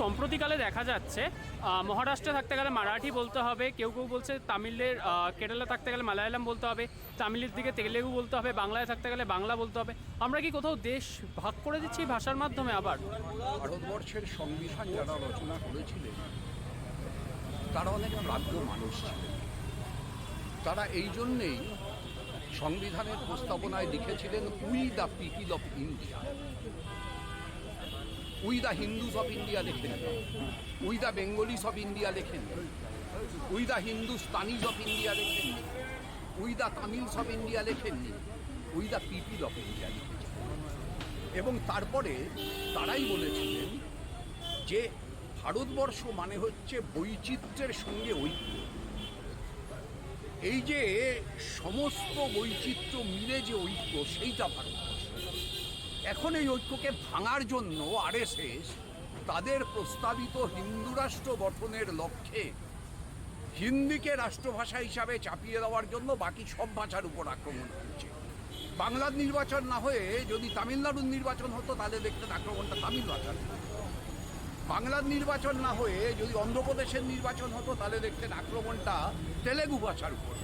সম্প্রতিকালে দেখা যাচ্ছে মহারাষ্ট্রে থাকতে গেলে মারাঠি বলতে হবে, কেউ কেউ বলছে তামিলের কেরালা থাকতে গেলে মালায়ালাম বলতে হবে, তামিলের দিকে তেলেগু বলতে হবে, বাংলায় থাকতে গেলে বাংলা বলতে হবে। আমরা কি কোথাও দেশ ভাগ করে দিচ্ছি ভাষার মাধ্যমে আবার? ভারতবর্ষের সংবিধান যারা রচনা করেছিলেন, তারা অনেক প্রাজ্ঞ মানুষ ছিলেন। তারা এই জন্যেই সংবিধানের প্রস্তাবনায় লিখেছিলেন we the people of India we the Hindus of India লেখেন। We the Bengalis of India লেখেন। We the Hindustanis of India লেখেন। We the Tamils of India লেখেননি we the people of India লিখেছেন এবং তারপরে তারাই বলেছিলেন যে ভারতবর্ষ মানে হচ্ছে বৈচিত্র্যের সঙ্গে ঐক্য। এই যে সমস্ত বৈচিত্র্য মিলে যে ঐক্য, সেইটা ভারতবর্ষ। এখন এই ঐক্যকে ভাঙার জন্য আরএসএস তাদের প্রস্তাবিত হিন্দু রাষ্ট্র গঠনের লক্ষ্যে হিন্দিকে রাষ্ট্রভাষা হিসাবে চাপিয়ে দেওয়ার জন্য বাকি সব ভাষার উপর আক্রমণ করছে। বাংলার নির্বাচন না হয়ে যদি তামিলনাড়ুর নির্বাচন হতো, তাহলে দেখতেন আক্রমণটা তামিল ভাষার বাংলার নির্বাচন না হয়ে যদি অন্ধ্রপ্রদেশের নির্বাচন হতো, তাহলে দেখতেন আক্রমণটা তেলেগু ভাষার উপর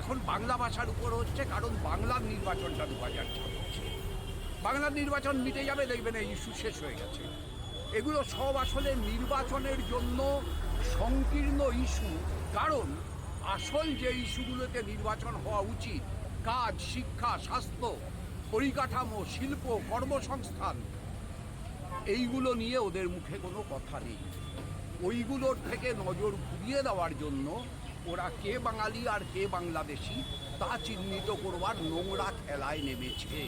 এখন বাংলা ভাষার উপর হচ্ছে, কারণ বাংলার নির্বাচনটা দু হাজার ছাব্বিশে। বাংলার নির্বাচন মিটে যাবে, দেখবেন এই ইস্যু শেষ হয়ে গেছে। এগুলো সব আসলে নির্বাচনের জন্য সংকীর্ণ ইস্যু কারণ আসল যে ইস্যুগুলোতে নির্বাচন হওয়া উচিত, কাজ, শিক্ষা, স্বাস্থ্য, পরিকাঠামো, শিল্প, কর্মসংস্থান, এইগুলো নিয়ে ওদের মুখে কোনো কথা নেই। ওইগুলোর থেকে নজর ঘুরিয়ে দেওয়ার জন্য ওরা কে বাঙালি আর কে বাংলাদেশি তা চিহ্নিত করবার নোংরা খেলায় নেমেছে।